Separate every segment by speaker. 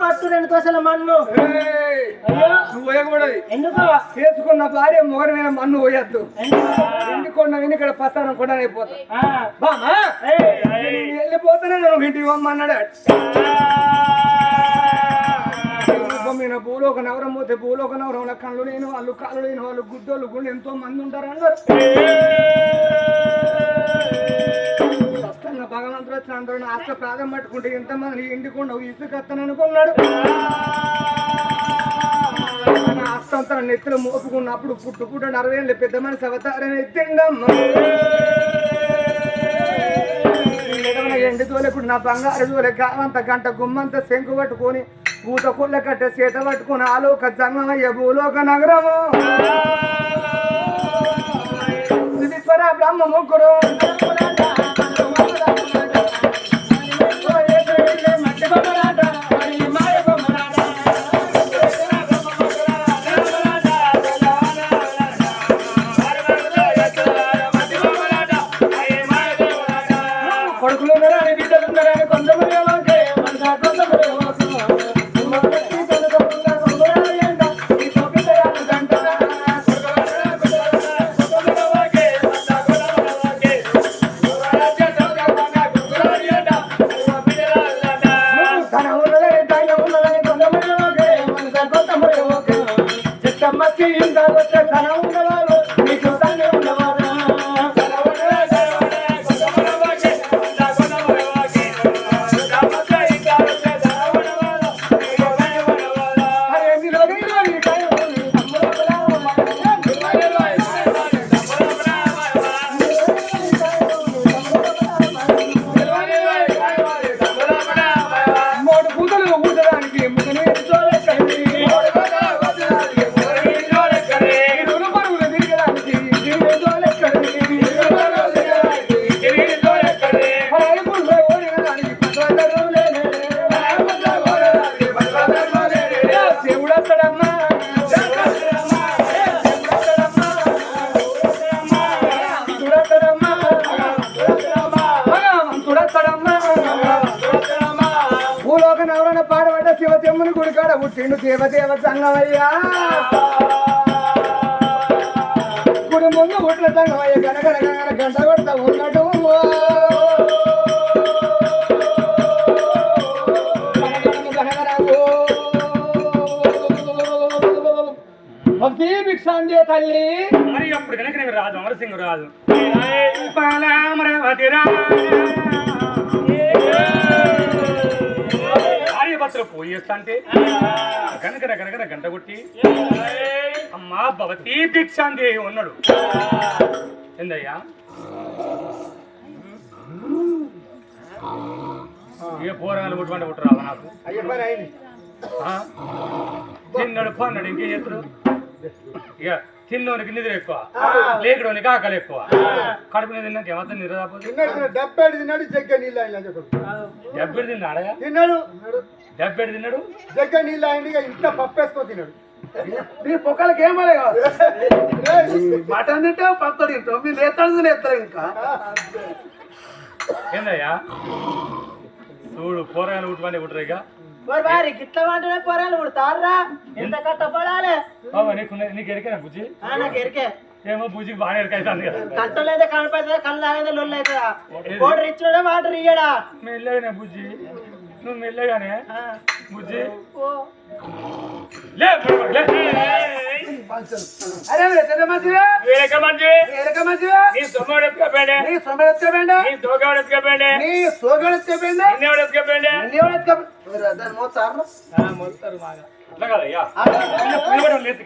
Speaker 1: పట్టు రెండు దోశల మన్ను?
Speaker 2: నువ్వు పోయకూడదు.
Speaker 1: ఎందుకు?
Speaker 2: చేసుకున్న భార్య మొగరమైన మన్ను పోయొద్దు? ఇంటికొండ విని ఇక్కడ పస్తానం కూడా అయిపోతా బామా నేను వెళ్ళిపోతానే నేను ఇంటికి పోమన్నాడు మీద భూలోక నగరం పోతే భూలోక నగరంలో కళ్ళు లేని వాళ్ళు కాళ్ళు లేని వాళ్ళు గుడ్డోళ్ళు గుళ్ళు ఎంతో మంది ఉంటారు అన్నారు భగవంతుడు వచ్చిన అందరూ ఆస్త ప్రాధం పట్టుకుంటే ఎంతమంది ఇంటికుండా ఇసుక అనుకున్నాడు. మన ఆస్తంతా నెత్తులు మోపుకున్నప్పుడు పుట్టుకుంటే అరవై ఏళ్ళు పెద్ద మనిషి అవతారం ఎత్తిండమ్మ ఎండి తోలేకుడు నా బంగారు తోలే కావంత గంట గుమ్మంత శంకు పట్టుకొని పూత కొల్ల కట్ట చేత పట్టుకొని ఆలోక జంగమయ్య భూలోక నగరము. విశ్వర బ్రహ్మ ముగ్గురు. కొడుకులు ఉన్నారని బిడ్డలు ఉన్నారా? పాడబడ్డ గుడికాడ పుట్టిండు దేవదేవ సంగమయ్యా. గుడి ముందు గుట్ల సంగమయ్య గనగన గనగన గంట కొడతా ఉన్నట్టు భక్తి భిక్షాంజే తల్లి.
Speaker 3: మరి అప్పుడు కనుక రాజు నేను రాజు అమరావతి రాజు. భార్యభర్తలు పోయేస్తా కనకర కనకర గంట కొట్టి అమ్మా భవతి భిక్షాంతి ఉన్నాడు. ఏందయ్యా? ఏ పోరాలు పుట్టుకుంటే పుట్టరావా నాకు? ఆ? తిన్నాడు పన్నాడు ఇంకేం చేస్తాడు ఇక తిన్నోనికి నిద్ర ఎక్కువ. లేకడోనికి ఆకలి ఎక్కువ. కడుపు మీద తిన్నాక ఏమాత్రం నిద్ర రాకపోతే
Speaker 2: తిన్నాడు డెబ్బై తిన్నాడు జగ్గ నీళ్ళు ఆయన
Speaker 3: డెబ్బెడు తిన్నాడా?
Speaker 2: తిన్నాడు.
Speaker 3: డెబ్బెడు తిన్నాడు?
Speaker 2: జగ్గ నీళ్ళు ఆయన ఇంత పప్పేసుకో తిన్నాడు. నీ పొక్కలకి ఏమలే కాదు మటన్ తింటే పత్తడు తింటావు మీరు లేతాడు లేస్తారు ఇంకా.
Speaker 3: ఏందయ్యా? చూడు పుట్టుకుంటే పుట్టరు ఇక.
Speaker 1: మరి వారి గిట్ల వాటినే పొరాలు పుడతారా ఎంత కట్టపడాలి
Speaker 3: బాబా నీకు నీకు ఎరికేనా బుజ్జి?
Speaker 1: నాకు ఎరికే.
Speaker 3: ఏమో బుజ్జికి బాగా ఎరికైతుంది కదా.
Speaker 1: కంటలేదే కనపడుతుందా కళ్ళు తాగేదే లొల్లు అవుతుందా వాటర్ ఇచ్చినాడా వాటర్ ఇయ్యడా?
Speaker 3: మెల్లగానే బుజ్జి. నువ్వు మెల్లగానే బుజ్జి.
Speaker 1: ఓ.
Speaker 3: లే బుడబుడు, లే.
Speaker 2: అరే ఎక్కడ
Speaker 3: వేరొక నీ సొమ్మడు
Speaker 2: నీ సొమ్మెడు
Speaker 3: నీ
Speaker 2: నీ సోగడు
Speaker 3: నిన్నెవడు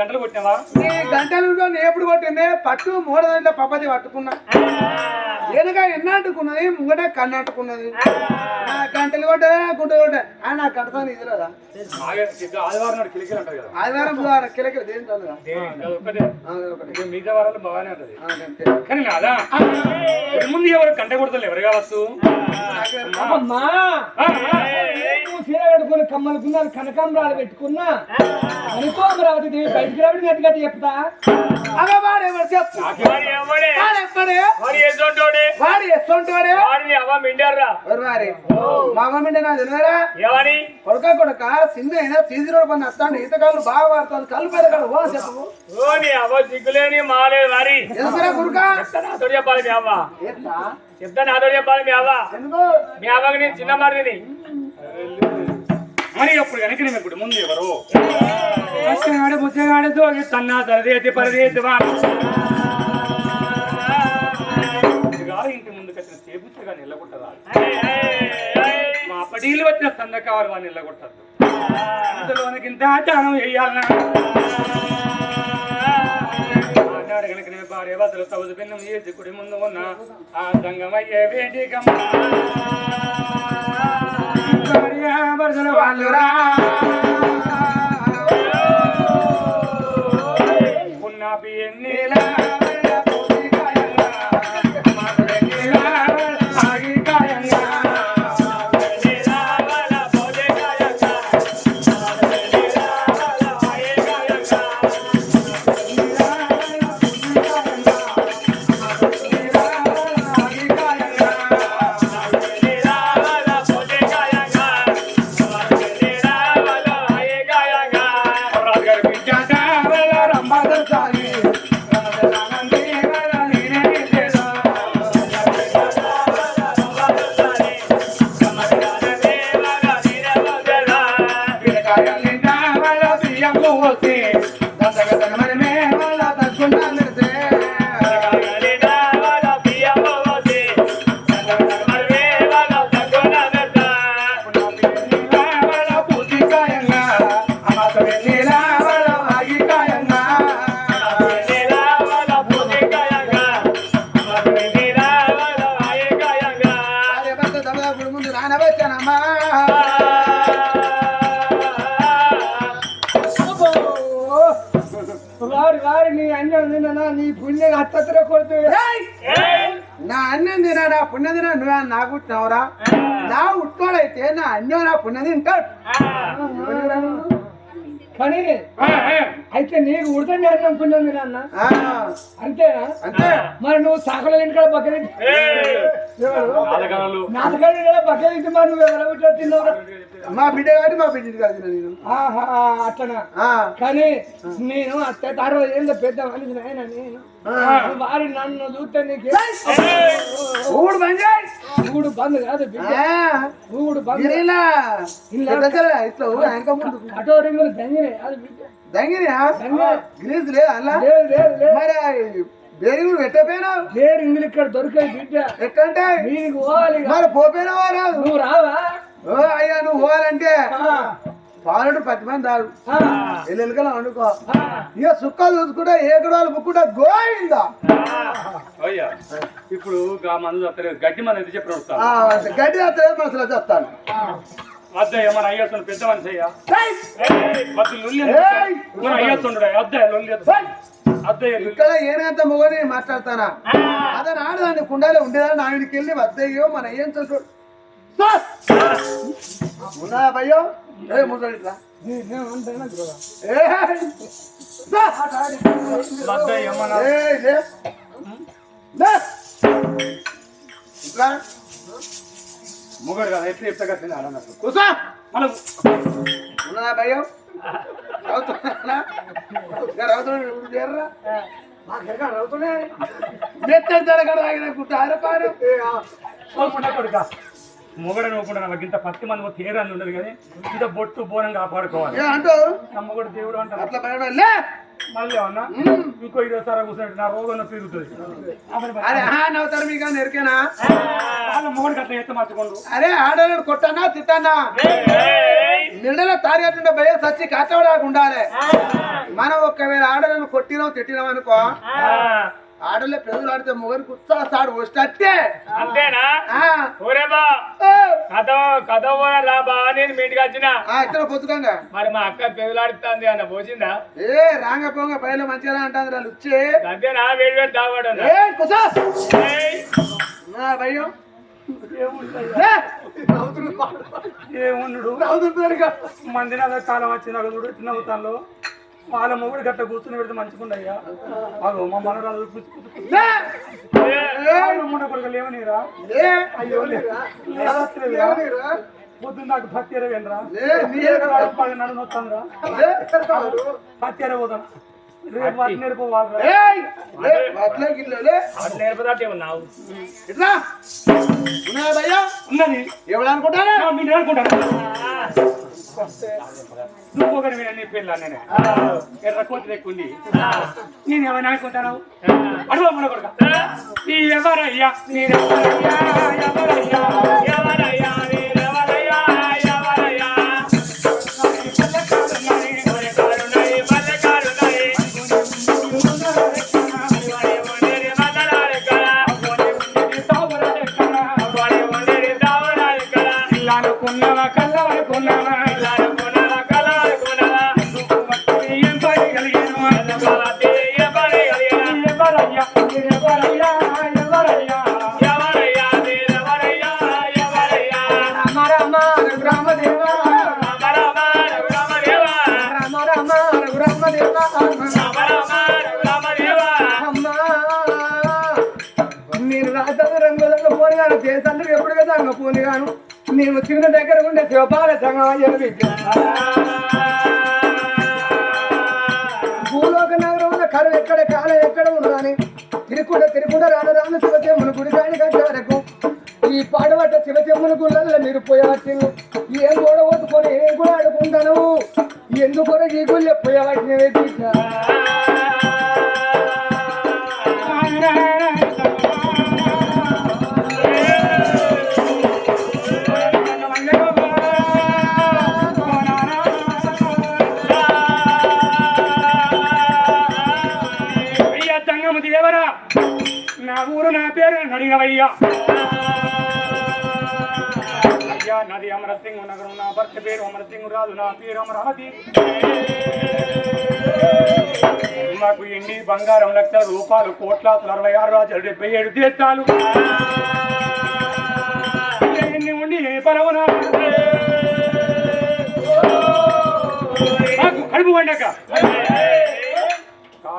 Speaker 3: గంటలు కొట్టినావా?
Speaker 2: నీ గంటలు నేను ఎప్పుడు కొట్టింది? పట్టు మూడు దాంట్లో పప్పది పట్టుకున్నా వెనక ఎన్న అంటుకున్నది ముంగట కన్ను అంటుకున్నది నా గంటలు కొట్టదా గుంటలు కొట్టా. ఆ నా కడతాను ఇది లేదా
Speaker 3: ఆదివారం నాడు కిలికిలు అంటారు కదా.
Speaker 2: ఆదివారం బుధవారం కిలకిల
Speaker 3: ఇది మిగతా వారాలు బాగానే ఉంటది కానీ ముందు ఎవరు కంట కొడతలు ఎవరు కావచ్చు?
Speaker 2: కట్టుకుని కమ్మలు గున్నాలు కనకాంబరాలు పెట్టుకున్నా అనుకో అమరావతి దేవి బయటికి రావడం గట్టి గట్టి చెప్తా? అగవాడేమో చెప్తా
Speaker 3: నాకు వాడి ఎవడే?
Speaker 2: వాడెక్కడే
Speaker 3: వాడి ఎసోంటోడే
Speaker 2: వాడు ఎస్తుంటాడే
Speaker 3: వాడిని అవ్వ మిండారా
Speaker 2: వారి? మా మమ్మీ నా తెలియరా
Speaker 3: ఎవని?
Speaker 2: కొడుక
Speaker 4: కొడక చిన్న అయినా సీజీ రోడ్ పని వస్తాను ఈత కళ్ళు బాగా వాడుతాను కళ్ళు ఓ చెప్పు.
Speaker 3: ఓ అవ్వ సిగ్గులేని
Speaker 4: గురుక
Speaker 3: చెప్తా నాతో చెప్పాలి మీ అవ్వ? చెప్తా నాతో చెప్పాలి మీ అవ్వ. మీ అవ్వకి నేను చిన్న మరిదిని. మరి అప్పుడు వెనక నేను ఇప్పుడు ముందు ఎవరు కష్టగాడు బుచ్చగాడు తోగి తన్నా సరదేసి పరదేసి వాడు ఇంటి ముందుకు వచ్చిన చేపుచ్చగా నిల్లగొట్టరా మా పడీలు వచ్చిన సందకావారు వాడిని నిల్లగొట్టద్దు ఇంతలోనికి ఇంత దానం వేయాలన్నా ఆనాడు భార్య భద్ర సౌదు భిన్నం చేసి కుడి ముందు ఉన్న ఆ సంగమయ్యే వేదికమ్మ. భార్య వాళ్ళురా ఉన్న పియన్నీలా ఆగి
Speaker 4: ముందు
Speaker 2: వారి వారి నీ అన్నం తిన్నా నీ పుణ్యం అత్తత్ర కొడుతూ
Speaker 4: నా అన్నం తినా నా పుణ్యం తినా నువ్వు నా కుట్టినవరా నా ఉట్టోడైతే నా అన్నం నా పుణ్యం తింటాడు
Speaker 2: కానీ అయితే నీకు ఉడతండి అన్నం పుణ్యం తిన్నా
Speaker 4: ఆ,
Speaker 2: అంతేనా?
Speaker 4: అంతే.
Speaker 2: మరి నువ్వు సాకల ఇంటికాడ పక్కన నాటకాలు ఇంటికాడ పక్కన ఇంటి మరి నువ్వు ఎవరు తిన్నావు?
Speaker 4: మా బిడ్డ కాబట్టి మా బిడ్డ కలిసిన నేను.
Speaker 2: ఆహా అట్లనా? కానీ నేను అత్త అరవై ఏళ్ళ పెద్ద మనిషిని ఆయన నేను. వారి నన్ను చూస్తే నీకు
Speaker 4: ఊడు
Speaker 2: బంద్ కాదు బంద్.
Speaker 4: ఇట్లా దంగినా లేదు అలా
Speaker 2: లేదు
Speaker 4: మరి పెట్టపోయినావు
Speaker 2: ఇక్కడ దొరికాయి బిడ్డ.
Speaker 4: ఎక్కంటే
Speaker 2: నీకు పోవాలి ఇక.
Speaker 4: మరి పోపోయినావా రాదు
Speaker 2: నువ్వు రావా?
Speaker 4: ఓ అయ్యా నువ్వు పోవాలంటే? పాలుడు పది మంది దాడు వండుకో
Speaker 2: ఆ.
Speaker 4: ఇక సుక్కలు చూసుకుంటా ఏ గుడాలు ముక్కుంటా గోయిందా?
Speaker 3: అయ్యా. ఇప్పుడు మందు గడ్డి మంది ఎంత చెప్పిన
Speaker 4: గడ్డి వస్తే మనసులో చెప్తాను.
Speaker 3: అద్దయ్య మన పెద్ద మనిషి అయ్యా! మన అద్దయ్య లొల్లి.
Speaker 4: ఇక్కడ ఏనంత మొగని మాట్లాడతానా? అదే నాడు దాన్ని కుండాలే ఉండేదాన్ని ఆవిడికి వెళ్ళి వద్దయ్యో మన ఏం చూడు. ఉన్నా భయ్యో?
Speaker 3: మొగడు కదా ఎట్లా చెప్తా కదా అన్నట్టు.
Speaker 4: కూసా
Speaker 3: మనం
Speaker 4: ఉన్నా భయ్యో? రౌతున్నా రౌతుడు చేర్రా
Speaker 2: మాకు ఎక్కడ అవుతున్నాయి
Speaker 4: మెత్తడి జరగడ తాగిన గుట్ట అరపారు
Speaker 3: కోరుకుంటా కొడుక మొగడు నవ్వుకుంటా నాకు ఇంత పత్తి మంది తీరాన్ని ఉండదు కానీ ఇంత బొట్టు బోనం కాపాడుకోవాలి.
Speaker 4: ఏ అంటూ?
Speaker 3: నా మొగడు దేవుడు అంటారు మళ్ళీ ఏమన్నా? ఇంకో ఐదో సారా కూర్చున్నట్టు నా రోగం
Speaker 4: ఆ నవ్వుతారు మీకు నెరికేనా?
Speaker 3: వాళ్ళ మొగడికి అట్లా ఎత్త మార్చుకోండు.
Speaker 4: అరే ఆడవాళ్ళని కొట్టానా తిట్టానా? నిండలో తాడిగట్టుండే భయం సచ్చి కట్టవడానికి ఉండాలి. మనం ఒక్కవేళ ఆడలను కొట్టినాం తిట్టినాం అనుకో ఆడలే పెదవులు ఆడితే మొగరికి ఉత్సాహ సాడు వస్తే
Speaker 3: అంతేనా? కథ కథ రా బా నేను మీ ఇంటికి వచ్చిన.
Speaker 4: ఆ, ఇద్దరు పొద్దుకంగా
Speaker 3: మరి మా అక్క పెగులాడుతుంది అన్న పోసిందా?
Speaker 4: ఏ రాంగ పోంగ పైన మంచిగా అంటారు వాళ్ళు వచ్చి
Speaker 3: అంతేనా వేడి వేడి తాగడం
Speaker 4: ఏ కుసా నా భయం. ఏ,
Speaker 3: ఏముండు
Speaker 4: నవ్వుతుంటారుగా.
Speaker 3: మంది నా కాలం వచ్చిన నవ్వుతాను వాళ్ళ మొగుడు గట్ట కూర్చుని పెడితే మంచిగుండయ్యా. అదో మా మనరాలు ముండ కొడుకు లేవనిరా?
Speaker 4: లే,
Speaker 3: అయ్యో
Speaker 4: లేవనీరా?
Speaker 3: పొద్దున్న నాకు పత్తి ఎరవేనరా నడు నొత్తాంరా పత్తి ఎరవదాం రేపు వాటి నేర్పుకోవాలరా.
Speaker 4: ఏయ్, లే, అట్లే గిట్లే, లే.
Speaker 5: అది నేర్పదాటే ఉన్నావు
Speaker 4: ఇట్లా. ఉన్నాయా భయ్యా?
Speaker 3: ఉన్నది.
Speaker 4: ఎవడు అనుకుంటారా?
Speaker 3: ఆ, మీరు అనుకుంటారు. నువ్వు ఒకటి మీరు అన్ని పెళ్ళి నేనే ఎర్ర కోతి లేకుండి నేను ఏమైనా అనుకుంటాను? అడుగు మన కొడుక. నీ ఎవరయ్యా? నీరెవరయ్యా ఎవరయ్యా?
Speaker 5: ఎవరయ్యా? నీరెవరయ్యా
Speaker 2: ఎప్పుడు కదా అంగ నేను చిన్న దగ్గర ఉండే శివపాల సంగమయ్యను భూలోక నగరంలో కరువు ఎక్కడ కాలం ఎక్కడ ఉన్నదని తిరుకుడ తిరుకుండ రాను రాను శివచెమ్మును గుడి కాని కట్టారకు. ఈ పాడబట్ట శివచెమ్మును గుళ్ళల్లో మీరు పోయవచ్చు ఏం కూడా ఓతుకొని ఏం కూడా ఆడుకుంటాను ఎందుకు ఈ గుళ్ళె పోయవచ్చినవే తీసా
Speaker 3: ఊరు నా పేరు నడిగవయ్యా. అయ్యా నాది అమరసింగ్ నగరం నా భర్త పేరు అమరసింగ్ రాదు నా పేరు అమరావతి. మాకు ఎండి బంగారం లక్షల రూపాయలు కోట్ల అరవై ఆరు రాజులు డెబ్బై ఏడు దేశాలు. ఎన్ని ఉండి ఏ పరవనా? మాకు కడుపు వండక.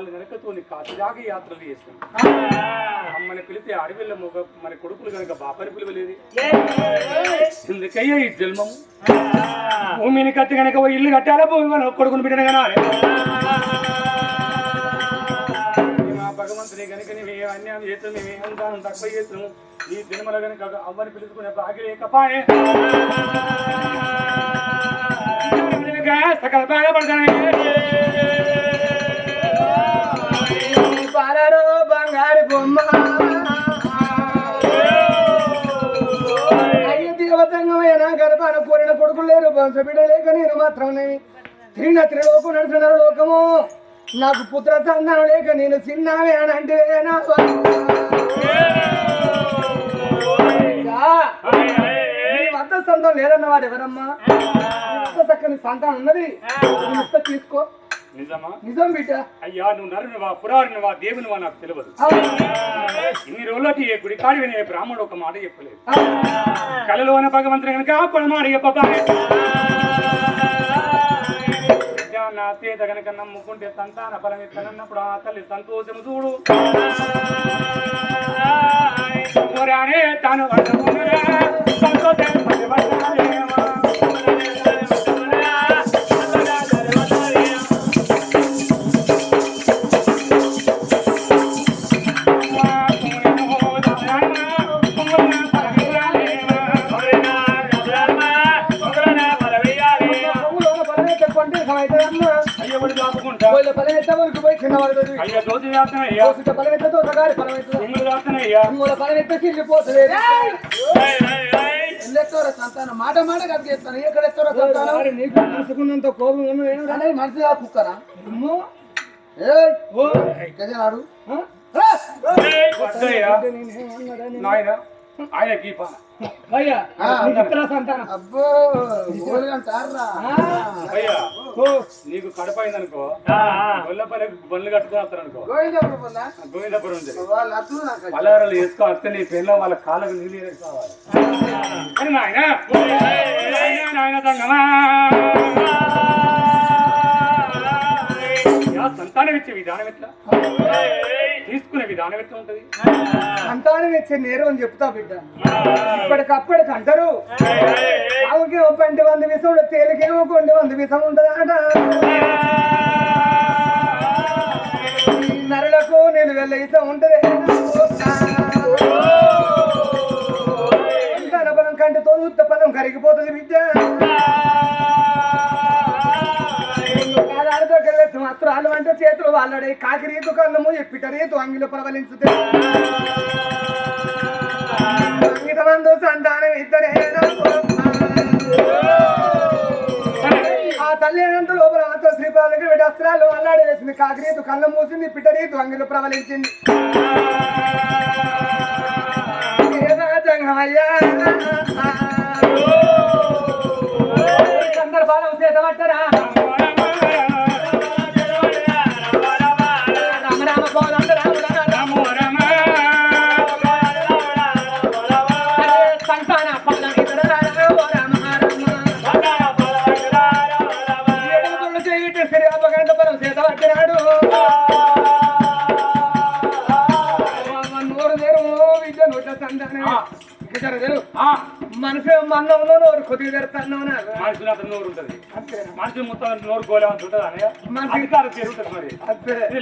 Speaker 3: కాళ్ళు నరకతోని కాశీదాకా యాత్రలు చేస్తాం అమ్మని పిలితే అడవిలో మొగ మన కొడుకులు కనుక బాపని పిలవలేదు ఎందుకయ్యా ఈ జన్మము? భూమిని కత్తి కనుక ఓ ఇల్లు కట్టాలా? భూమి కొడుకుని బిడ్డను కనాలి భగవంతుని కనుక మేము అన్యాయం చేస్తాం మేము ఏమంటాను తక్కువ చేస్తాము ఈ జన్మల కనుక అవ్వని పిలుచుకునే భాగ్య లేకపాయే. సకల బాధపడతానే.
Speaker 2: బొమ్మ అయ్య దేవతంగమైన గర్భాన కోరిన కొడుకులు లేరు వంశ బిడ్డ లేక నేను మాత్రం తిరిగిన త్రిలోకు నడిచిన లోకము నాకు పుత్ర సంతానం లేక నేను చిన్నామే అని అంటే సంతానం లేదన్న వాడు ఎవరమ్మా వద్ద చక్కని సంతానం ఉన్నది. నీ ఇస్తా తీసుకో.
Speaker 3: నిజమా?
Speaker 2: నిజం బిడ్డ.
Speaker 3: అయ్యా నువ్వు నరునివా పురారునివా దేవునివా నాకు తెలియదు. ఇన్ని రోజులకి ఏ గుడి కాడి వినే బ్రాహ్మణుడు ఒక మాట చెప్పలేదు.
Speaker 2: అవును.
Speaker 3: కళలోన భగవంతుని కనుక ఆ మాట చెప్పబాయ్. నా చేత కనుక నమ్ముకుంటే సంతాన ఫలం ఇస్తానన్నప్పుడు ఆ తల్లి సంతోషము చూడు. తాను వండుకున్నరా,
Speaker 2: పోయి కింద పడుతుంది.
Speaker 3: అయ్య
Speaker 2: కోసుట పలవేత్తతో సగారి పలవేత్తతో.
Speaker 3: ఇంగులు చేస్తానయ్యా
Speaker 2: ఇంగుల పలవేత్త చిల్లిపోతుంది.
Speaker 4: ఎల్లెత్తోరా సంతానం? మాట మాట కథ చేస్తాను ఎక్కడ ఎత్తోరా సంతానం?
Speaker 2: నీకు మనసుకున్నంత కోపం
Speaker 4: మనిషి ఆ కుక్కనా
Speaker 2: అమ్మో.
Speaker 4: ఏయ్!
Speaker 2: ఓ.
Speaker 4: గజనాడు.
Speaker 3: నాయన
Speaker 2: అయ్యా, ఇతర సంతానం.
Speaker 4: అబ్బో
Speaker 3: అయ్యా నీకు కడపైందనుకో గొల్లపల్లి బండ్లు కట్టుకుని
Speaker 4: గోవిందపురం
Speaker 3: ఉంది? పలహారాలు వేసుకో వస్తే నీ పెళ్ళ వాళ్ళ కాళ్ళకు నీళ్ళు వేసుకోవాలి. అని నాయన నాయన నాయన సంతానం ఇచ్చే విధానం ఎట్లా? తీసుకునే విధానం ఎట్లా ఉంటది?
Speaker 2: సంతానం ఇచ్చే నేరం అని చెప్తా బిడ్డ. ఇప్పటికప్పటికి అంటారు ఆవుకి ఒక పంటి వంద విషం తేలికేమో కొన్ని వంద విషం ఉంటదట. ఈ నరులకు నేను వెళ్ళ ఇసం ఉంటది కంటితో ఉత్త పలం కరిగిపోతుంది బిడ్డ. వస్త్రాలు అంటే చేతులు అల్లుడై కాకిరి దుకాణము కళ్ళము ఎప్పిటరీతు అంగిలు ప్రబలించుతే అంగితమందు సంతానం ఇద్దరే ఆ తల్లి లోపల మాత్రం శ్రీపాదకి వీటి అస్త్రాలు అల్లాడేసింది కాకిరీతు కళ్ళు మూసింది పిటరీతు అంగిలు ప్రబలించింది. సందర్భాలు చేతబట్టరా? కొద్దిగా తెరుతున్నావు
Speaker 3: మనుషులు అతను నోరు ఉంటుంది. మనుషులు మొత్తం నోరు గోలేమని ఉంటుంది అని మరి. ఇది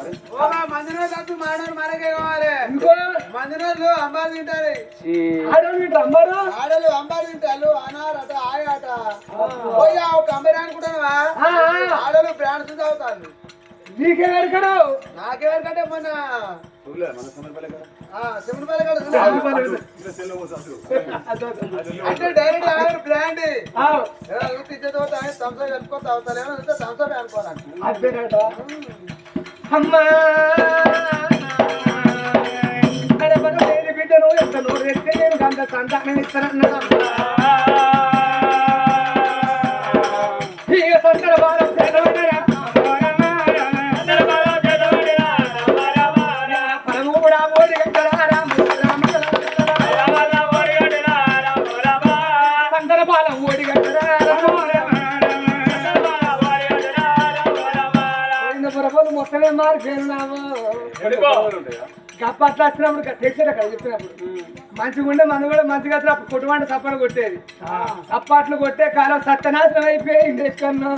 Speaker 3: మరి. మరి
Speaker 4: తింటారు.
Speaker 2: అంబారు
Speaker 4: ఆడలు అంబారు తింటారు అనారట ఆయాట. ఒక అంబరి అనుకుంటావా ఆడలు బ్రాండ్స్
Speaker 2: తాగుతాను నీకెవరికడు
Speaker 4: నాకెవరికంటే
Speaker 3: మన
Speaker 4: డైరెక్ట్ బ్రాండ్
Speaker 2: ఇచ్చేదో
Speaker 4: ఆయన సంస్థ కలుపుకో తాగుతారేమో సంస్థ అనుకోవాలి
Speaker 2: అమ్మా బిడ్డను ఎంత నోరు ఎత్తే నేను గంట సంతానం ఇస్తానన్నా ఇక కప్ప వచ్చినప్పుడు తెచ్చారు అక్కడ చెప్పినప్పుడు. మంచిగా ఉండే మనం కూడా మంచిగా అప్పుడు కొట్టువంటి సప్పట్ కొట్టేది. సప్పట్లు కొట్టే కాలం సత్యనాశనం
Speaker 3: అయిపోయి ఇండేష్ కన్నా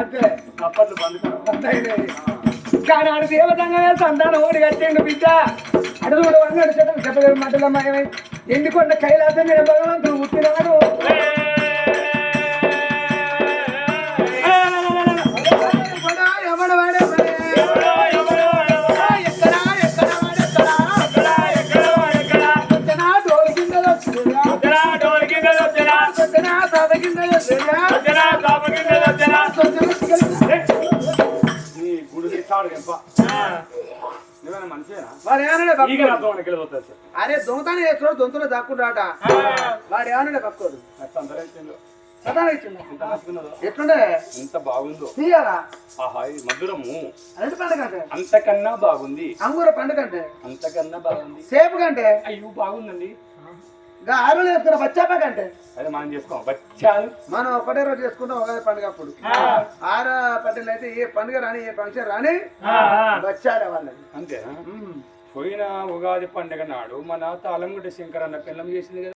Speaker 2: అంతే. కానీ సంతానం ఓడి కట్టండు బిడ్డ. అడుగు కూడా వంగడు చెప్పలేదు మధ్యలో మయమై. ఎండుకొండ కైలాసం మీద భగవంతుడు పుట్టినాడు.
Speaker 4: అరే దొంగతానే చేస్తున్నాడు దొంగతలో దాక్కుంటాట వాడు ఏమన్నాడు
Speaker 3: పక్కోదు
Speaker 4: ఎట్లుండే
Speaker 3: బాగుందో మధురము
Speaker 4: అంటే
Speaker 3: అంతకన్నా బాగుంది.
Speaker 4: అంగూర పండుగ అంటే
Speaker 3: అంతకన్నా బాగుంది.
Speaker 4: సేపు కంటే.
Speaker 3: అయ్యో బాగుందండి.
Speaker 4: ఆరులు వేసుకున్న బచ్చాప కంటే.
Speaker 3: అదే మనం చేసుకోం బచ్చాలు
Speaker 4: మనం ఒకటే రోజు చేసుకుంటాం ఉగాది పండుగ అప్పుడు. ఆరు పట్టెలు అయితే ఏ పండుగ రాని ఏ ఫంక్షన్ రాని బచ్చాడే వాళ్ళది
Speaker 3: అంతేనా పోయిన ఉగాది పండుగ నాడు మన తాళంగుడ్డ శంకర్ అన్న పిల్లం చేసింది కదా.